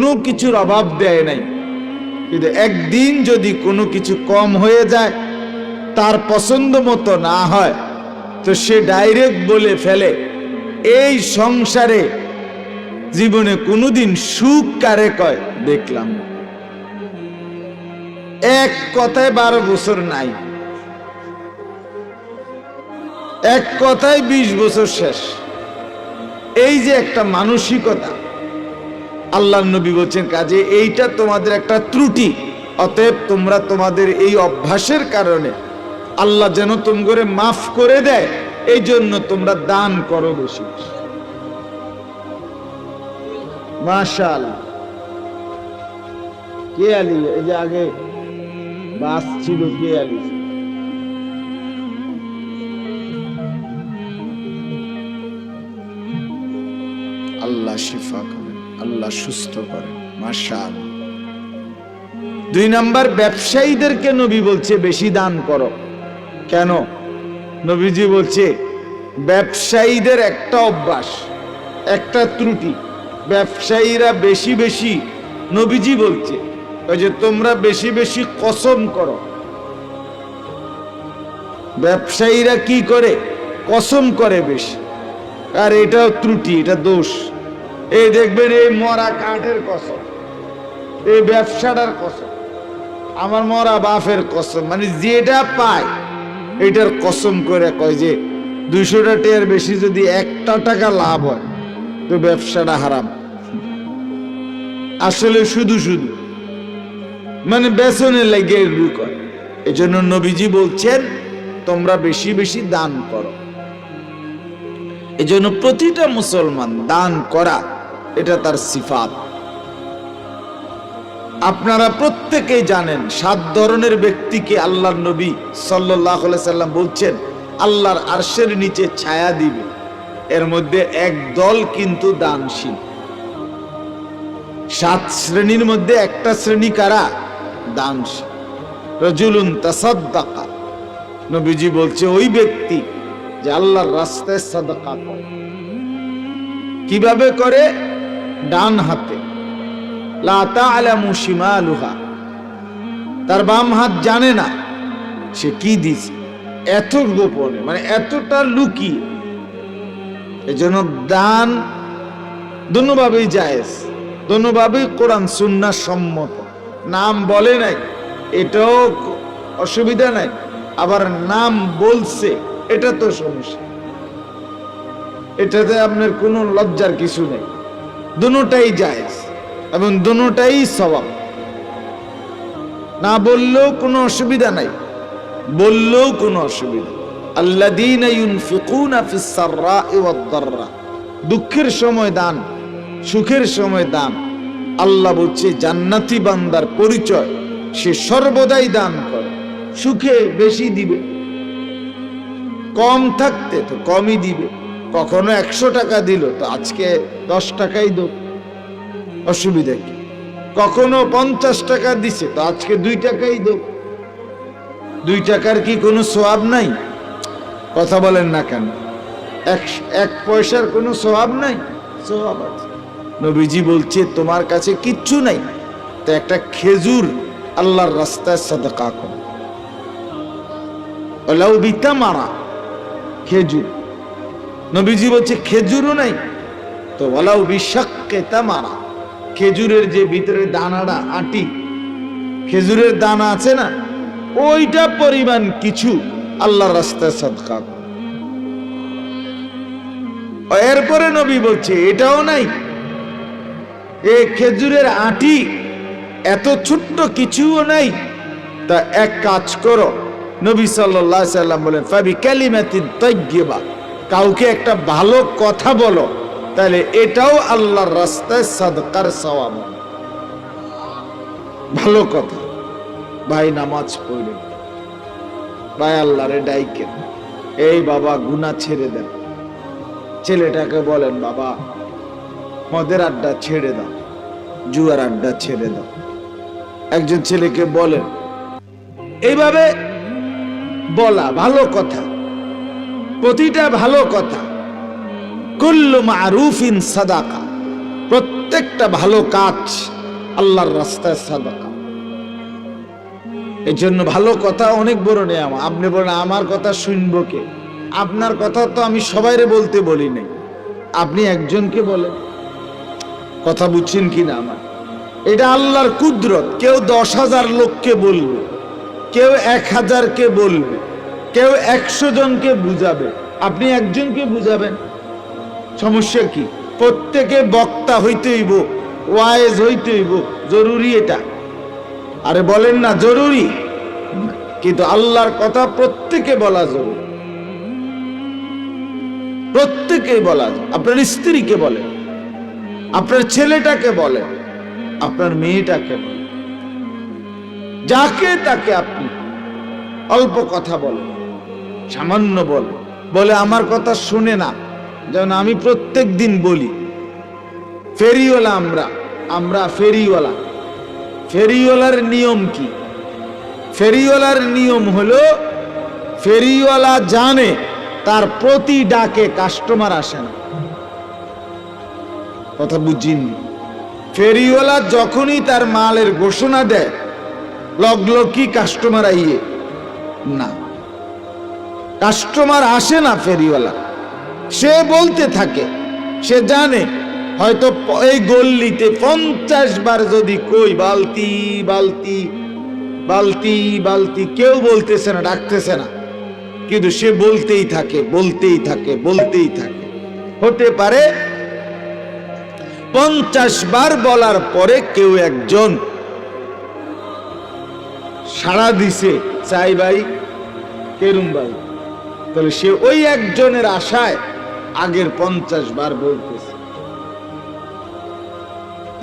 কোনো কিছুর অভাব দেয় নাই। কিন্তু একদিন যদি কোনো কিছু কম হয়ে যায়, তার পছন্দ মতো না হয়, তো সে ডাইরেক্ট বলে ফেলে, এই সংসারে জীবনে কোনোদিন সুখ কারে কয়? দেখলাম। এক কথায় বারো বছর নাই। এক কথায় বিশ বছর শেষ। এই যে একটা মানসিকতা আল্লাহ নবী বলছেন, কাজে এইটা তোমাদের একটা ত্রুটি। অতএব তোমরা তোমাদের এই অভ্যাসের কারণে আল্লাহ যেন করে মাফ করে দেয়, এই জন্য তোমরা দান করো বেশি। মাশাআল্লাহ। কে আলি? এই যে আগে বাস ছিল, কে আলি? আল্লাহ শিফা আল্লাহ সুস্থ করেন মাশাল দুই নাম্বার, ব্যবসায়ীদেরকে নবী বলছে, বেশি দান করো। কেন? নবীজি বলছে, ব্যবসায়ীদের একটা অভ্যাস, একটা ত্রুটি, ব্যবসায়ীরা বেশি বেশি নবীজি বলছে, ওই যে তোমরা বেশি বেশি কসম করো। ব্যবসায়ীরা কি করে? কসম করে বেশি। আর এটাও ত্রুটি, এটা দোষ। এই দেখবেন, এই মরা কাঠের কসম, এই ব্যবসাটার কসম, আমার মরা বাপের কসম মানে যেটা পায়, এটার কসম করে কয় যে, দুইশোটা টেয়ার বেশি যদি একটা টাকা লাভ হয়, তো ব্যবসাটা হারাম। আসলে শুধু শুধু মানে বেসনের লাগে এগুলো করে এই জন্য নবীজি বলছেন, তোমরা বেশি বেশি দান করো। এজন্য প্রতিটা মুসলমান দান করা এটা তার সিফাত। আপনারা প্রত্যেকেই জানেন, সাত ধরনের ব্যক্তিকে আল্লাহর নবী সাল্লাহ সাল্লাম বলছেন, আল্লাহর আরশের নিচে ছায়া দিবে। এর মধ্যে এক দল কিন্তু দানশীল। সাত শ্রেণির মধ্যে একটা শ্রেণি কারা? দানশীল। রজুলুন তাসাদ্দাকা। নবীজি বলছে, ওই ব্যক্তি যে আল্লাহর রাস্তায় সাদাকা করে। কীভাবে করে? ডান হাতে। লা তার বাম হাত জানে না সে কি দিছে। এত গোপনে মানে এতটা লুকিয়ে। এজন্য দান দুভাবেই জায়েজ। দুভাবেই কোরআন সুন্নাহ সম্মত। নাম বলে নাই, এটাও অসুবিধা নাই। আবার নাম বলছে, এটা তো সমস্যা। এটাতে আপনার কোনো লজ্জার কিছু নেই। দুটাই জায়েজ এবং দুটাই স্বভাব না বললেও কোনো অসুবিধা নাই, বললেও কোনো অসুবিধা দুঃখের সময় দান, সুখের সময় দান। আল্লাহ বলছে, জান্নাতি বান্দার পরিচয় সে সর্বদাই দান করে, সুখে বেশি দিবে। কম থাকতে তো কমই দিবে। কখনো একশো টাকা দিল, তো আজকে দশ টাকাই দো। অসুবিধা কি? কখনো পঞ্চাশ টাকা দিছে, তো আজকে দুই টাকাই দো। দুই টাকার কি কোনো সোয়াব নাই? কথা বলেন না কেন। এক পয়সার কোনো সোয়াব নাই? সোয়াব আছে। নবীজি বলছে, তোমার কাছে কিচ্ছু নাই। তো একটা খেজুর আল্লাহর রাস্তায় সাদকা করো। বিতা মারা খেজুর। নবীজি বলছে, খেজুরও নাই। তো ওলাউ বিষাক্কে মারা খেজুরের যে ভিতরে দানাটা, আটি, খেজুরের দানা আছে না, ওইটা পরিমাণ কিছু আল্লাহর রাস্তায় সদকা। করো। এরপরে নবী বলছে, এটাও নাই। এ খেজুরের আটি, এত ছোট্ট কিছুও নাই। তা এক কাজ করো। নবী সাল্লাম বলেন, ফাবি কালিমাতিন তাইয়্যিবা। কাউকে একটা ভালো কথা বলো, তাহলে এটাও আল্লাহর রাস্তায় সাদকার সওয়াব ভালো কথা। ভাই নামাজ পড়লেন ভাই আল্লাহরে ডাইকেন এই বাবা গুনা ছেড়ে দেন। ছেলেটাকে বলেন, বাবা, মদের আড্ডা ছেড়ে দাও, জুয়ার আড্ডা ছেড়ে দাও। একজন ছেলেকে বলেন, এইভাবে বলা, ভালো কথা। প্রতিটা ভালো কথা। কুল্লু মারুফিন সাদাকা। প্রত্যেকটা ভালো কাজ আল্লাহর রাস্তায় সাদাকা। এই জন্য ভালো কথা অনেক বড় নেয়াম আপনি বলেন, আমার কথা শুনব কে? আপনার কথা তো আমি সবাইরে বলতে বলি নাই। আপনি একজনকে বলেন, কথা বুঝছেন কি না আমার? এটা আল্লাহর কুদরত। কেউ দশ হাজার লোককে বলবে, কেউ এক হাজারকে বলবে। কেউ একশো জনকে বুঝাবে। আপনি একজনকে বুঝাবেন। সমস্যা কি? প্রত্যেকে বক্তা হইতে হইব ওয়াইজ হইতে হইব জরুরি এটা। আরে বলেন না, জরুরি। কিন্তু আল্লাহর কথা প্রত্যেকে বলা জরুরি। প্রত্যেকে বলা। আপনার স্ত্রীকে বলেন, আপনার ছেলেটাকে বলেন, আপনার মেয়েটাকে বলেন। যাকে তাকে আপনি অল্প কথা বলেন। সামান্য বলেন বলে আমার কথা শুনে না। যেমন আমি প্রত্যেক দিন বলি, ফেরিওয়ালা আমরা আমরা ফেরিওয়ালা। ফেরিওয়ালার নিয়ম কি? ফেরিওয়ালার নিয়ম হলো, ফেরিওয়ালা জানে, তার প্রতি ডাকে কাস্টমার আসে না। কথা বুঝিনি। ফেরিওয়ালা যখনই তার মালের ঘোষণা দেয় লগলো কি কাস্টমার আইয়ে? না। কাস্টমার আসে না ফেরিওয়ালা। সে বলতে থাকে, সে জানে, হয়তো এই গল্লিতে পঞ্চাশ বার যদি কই, বালতি বালতি বালতি বালতি, কেউ বলতেছে না, ডাকতেছে না। কিন্তু সে বলতেই থাকে বলতেই থাকে বলতেই থাকে। হতে পারে পঞ্চাশ বার বলার পরে কেউ একজন সাড়া দিছে, চাই ভাই, কেরুম ভাই। তাহলে সে ওই একজনের আশায় আগের পঞ্চাশ বার বলতেছে।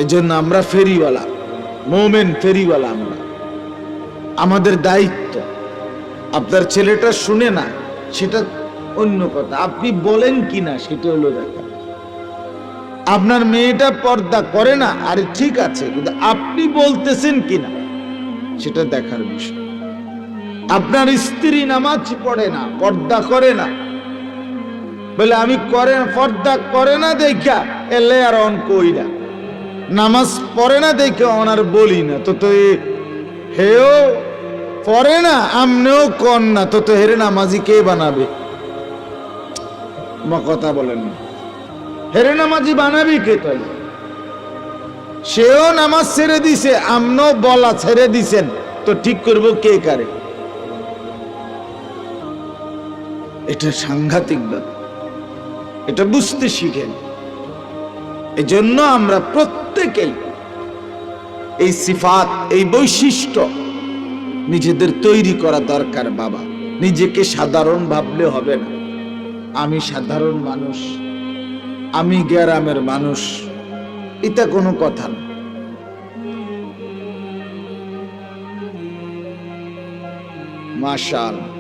এজন্য আমরা ফেরিওয়ালা, মোমেন ফেরিওয়ালা আমরা। আমাদের দায়িত্ব। আপনার ছেলেটা শুনে না, সেটা অন্য কথা। আপনি বলেন কি না, সেটা হলো দেখা আপনার মেয়েটা পর্দা করে না, আরে ঠিক আছে, কিন্তু আপনি বলতেছেন কিনা সেটা দেখার বিষয়। আপনার স্ত্রী নামাজ পড়ে না, পর্দা করে না। বলে, আমি করে পর্দা করে না দেখা এলে আর অন কই না নামাজ পড়ে না দেখে ওনার বলি না। তো তো হেও পড়ে না, আমনেও কর না। তো তো হেরে নামাজি কে বানাবে? কথা বলেন না। হেরে নামাজি বানাবি কে তাই? সেও নামাজ ছেড়ে দিছে, আমনও বলা ছেড়ে দিছেন। তো ঠিক করব কে কারে? এটা সাংঘাতিক ব্যাপার। এটা বুঝতে শিখেন। এজন্য আমরা প্রত্যেকেই এই সিফাত, এই বৈশিষ্ট্য নিজেদের তৈরি করা দরকার, বাবা। নিজেকে সাধারণ ভাবলে হবে না। আমি সাধারণ মানুষ। আমি গ্রামের মানুষ। এটা কোনো কথা না। মাশাল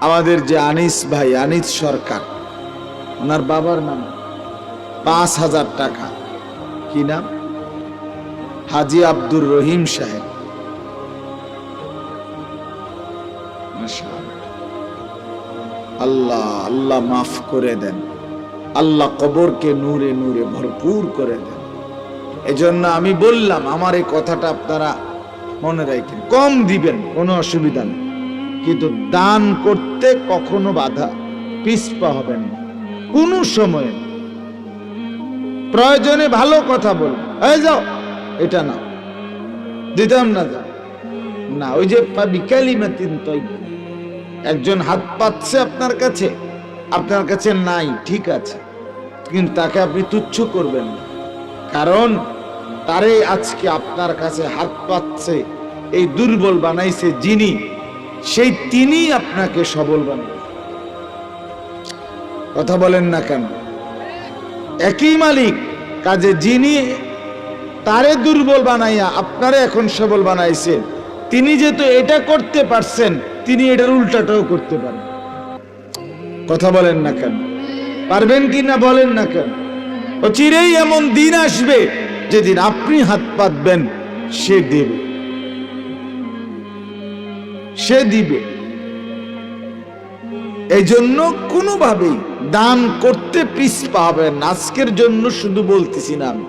আমাদের যে আনিস ভাই, আনিস সরকার, ওনার বাবার নাম পাঁচ হাজার টাকা। কি নাম? হাজি আব্দুর রহিম সাহেব। আল্লাহ আল্লাহ মাফ করে দেন। আল্লাহ কবরকে নূরে নূরে ভরপুর করে দেন। এজন্য আমি বললাম, আমার এই কথাটা আপনারা মনে রাখেন। কম দিবেন, কোনো অসুবিধা নেই। কিন্তু দান করতে কখনো বাধা পিছপা হবেন কোনো সময়ে। প্রয়োজনে ভালো কথা বল। যাও, এটা না দিতাম না যাও না, ওই যে বিকালি মাতিন তৈ একজন হাত পাচ্ছে আপনার কাছে আপনার কাছে নাই, ঠিক আছে। কিন্তু তাকে আপনি তুচ্ছ করবেন না। কারণ তারে আজকে আপনার কাছে হাত পাচ্ছে এই দুর্বল বানাইছে যিনি। সেই তিনি আপনাকে সবল বানাই কথা বলেন না কেন? একই মালিক, কাজে যিনি তারে দুর্বল বানাইয়া আপনারে এখন সবল বানাইছেন তিনি যেহেতু এটা করতে পারছেন, তিনি এটার উল্টাটাও করতে পারেন। কথা বলেন না কেন? পারবেন কি না বলেন না কেন? ও চিরেই এমন দিন আসবে যেদিন আপনি হাত পাতবেন, সে দেবে। সে দিবে। এই জন্য কোনোভাবেই দান করতে পিস পাবেন আজকের জন্য শুধু বলতেছি না আমি।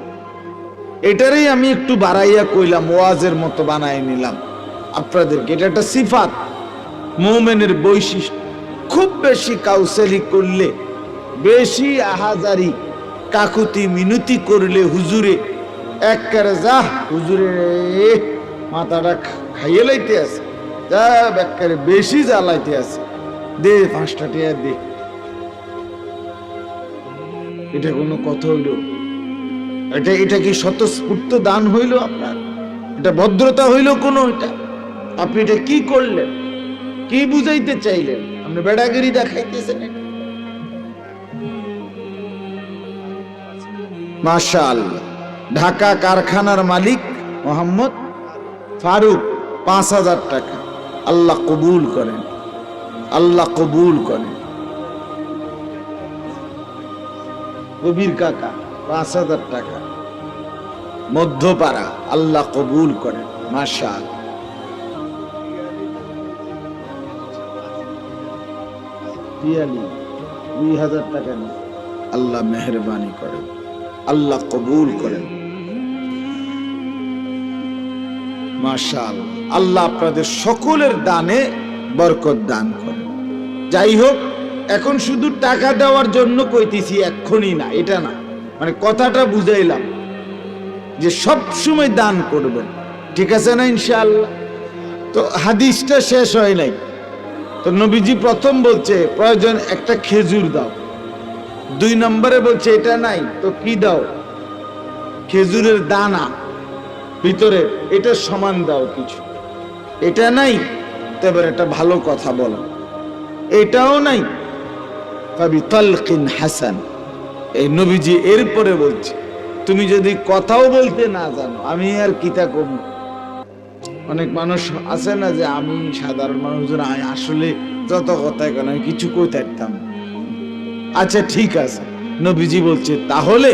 এটারই আমি একটু বাড়াইয়া কইলাম, ওয়াজের মতো বানাই নিলাম। আপনাদেরকে এটা একটা সিফাত। মোমেনের বৈশিষ্ট্য, খুব বেশি কাউসারি করলে, বেশি আহাজারি, কাকুতি মিনতি করলে হুজুরে এক কারে যা হুজুরে মাথাটা খাইয়ে লাইতে আছে। যা বেশি জ্বালাইতে আছে। দে পাঁচটা টিয়া দে। এটা কোনো কথা হইল? এটা এটা কি স্বতঃস্ফূর্ত দান হইল আপনার? এটা ভদ্রতা হইল এটা? আপনি এটা কি করলেন? কি বুঝাইতে চাইলেন? আপনি বেড়াগিরি দেখাইতেছেন এটা? মাশা আল্লাহ ঢাকা কারখানার মালিক মোহাম্মদ ফারুক, পাঁচ হাজার টাকা। আল্লাহ কবুল করেন। আল্লাহ কবুল করেন। কবির কাকা, পাঁচ হাজার টাকা। মধ্যপাড়া, আল্লাহ কবুল করেন। পিয়ালি দুই হাজার টাকা নিয়ে আল্লাহ মেহরবানি করেন। আল্লাহ কবুল করেন। মাশাল। আল্লাহ আপনাদের সকলের দানে বরকত দান করে যাই হোক, এখন শুধু টাকা দেওয়ার জন্য কইতেছি এক্ষুনি না, এটা না। মানে কথাটা বুঝাইলাম যে সব সময় দান করবেন। ঠিক আছে না ইনশাআল্লাহ তো হাদিসটা শেষ হয় নাই। তো নবীজি প্রথম বলছে, প্রয়োজন একটা খেজুর দাও। দুই নম্বরে বলছে, এটা নাই, তো কি দাও? খেজুরের দানা। ভিতরে এটা সমান দাও কিছু। এটা নাই তবে একটা ভালো কথা বলো। এটাও নাই। তবে তলকিন হাসান। এই নবীজি এরপরে বলছে, তুমি যদি কথাও বলতে না জানো, আমি আর কিতা করব? অনেক মানুষ আছে না যে, আমি সাধারণ মানুষজন আসলে যত কথাই কেন আমি কিছু কই থাকতাম আচ্ছা ঠিক আছে। নবীজি বলছে, তাহলে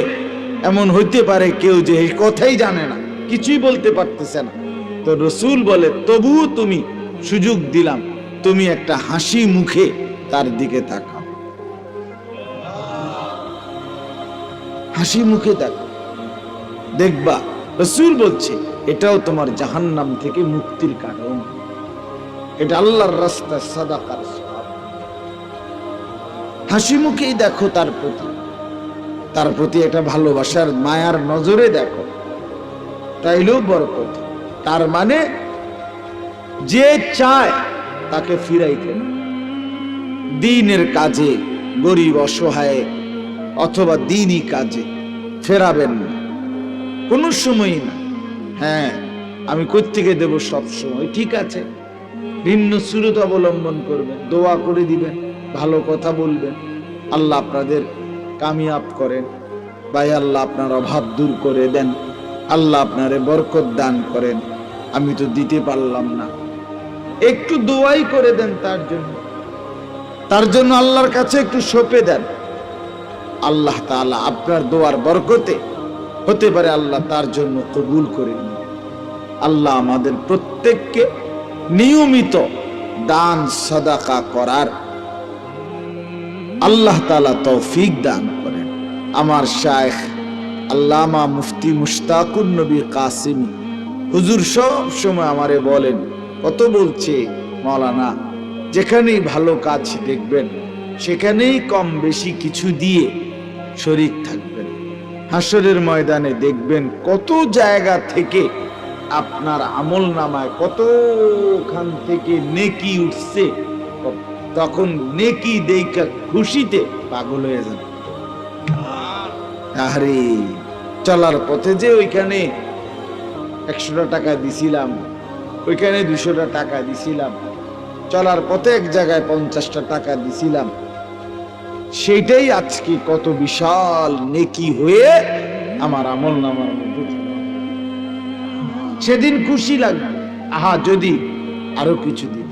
এমন হইতে পারে কেউ যে এই কথাই জানে না। কিছুই বলতে পারতেছে না। তো রসুল বলে, তবুও তুমি সুযোগ দিলাম। তুমি একটা হাসি মুখে তার দিকে তাকাও। হাসি মুখে তাকাও দেখবা, রসুল বলছে, এটাও তোমার জাহান্নাম থেকে মুক্তির কারণ। এটা আল্লাহর রাস্তা সাদাকার। হাসি মুখেই দেখো তার প্রতি। তার প্রতি একটা ভালোবাসার মায়ার নজরে দেখো। তাইলেও বড় কথা তার মানে যে চায় তাকে ফিরাইতে দিনের কাজে গরিব অসহায় অথবা দিনই কাজে ফেরাবেন না। কোনো সময়ই না। হ্যাঁ আমি কোত্থেকে দেব সব সময়। ঠিক আছে। ভিন্ন সুরত অবলম্বন করবেন, দোয়া করে দিবেন, ভালো কথা বলবেন। আল্লাহ আপনাদের কামিয়াব করেন। ভাই, আল্লাহ আপনার অভাব দূর করে দেন। আল্লাহ আপনারে বরকত দান করেন। আমি তো দিতে পারলাম না। একটু দোয়াই করে দেন তার জন্য। তার জন্য আল্লাহর কাছে একটু সঁপে দেন। আল্লাহ তাআলা আপনার দোয়ার বরকতে হতে পারে আল্লাহ তার জন্য কবুল করে আল্লাহ আমাদের প্রত্যেককে নিয়মিত দান, সদাকা করার আল্লাহ তালা তৌফিক দান করেন। আমার শায়েখ আল্লামা মুফতি মুশতাকুর নবী কাসিমি। হুজুর সব সময় আমারে বলেন, কত বলছে মৌলানা যেখানেই ভালো কাজ দেখবেন, সেখানেই কম বেশি কিছু দিয়ে শরিক থাকবেন। হাসরের ময়দানে দেখবেন কত জায়গা থেকে আপনার আমল নামায় কতখান থেকে নেকি উঠছে। তখন নেকি দেখা খুশিতে পাগল হয়ে যাবে। আরে চলার পথে যে ওইখানে একশোটা টাকা দিছিলাম, ওইখানে দুশোটা টাকা দিছিলাম, চলার পথে এক জায়গায় পঞ্চাশটা টাকা দিছিলাম, সেইটাই আজকে কত বিশাল নেকি হয়ে আমার আমল নামার মধ্যে সেদিন খুশি লাগবে আহা, যদি আরও কিছু দিন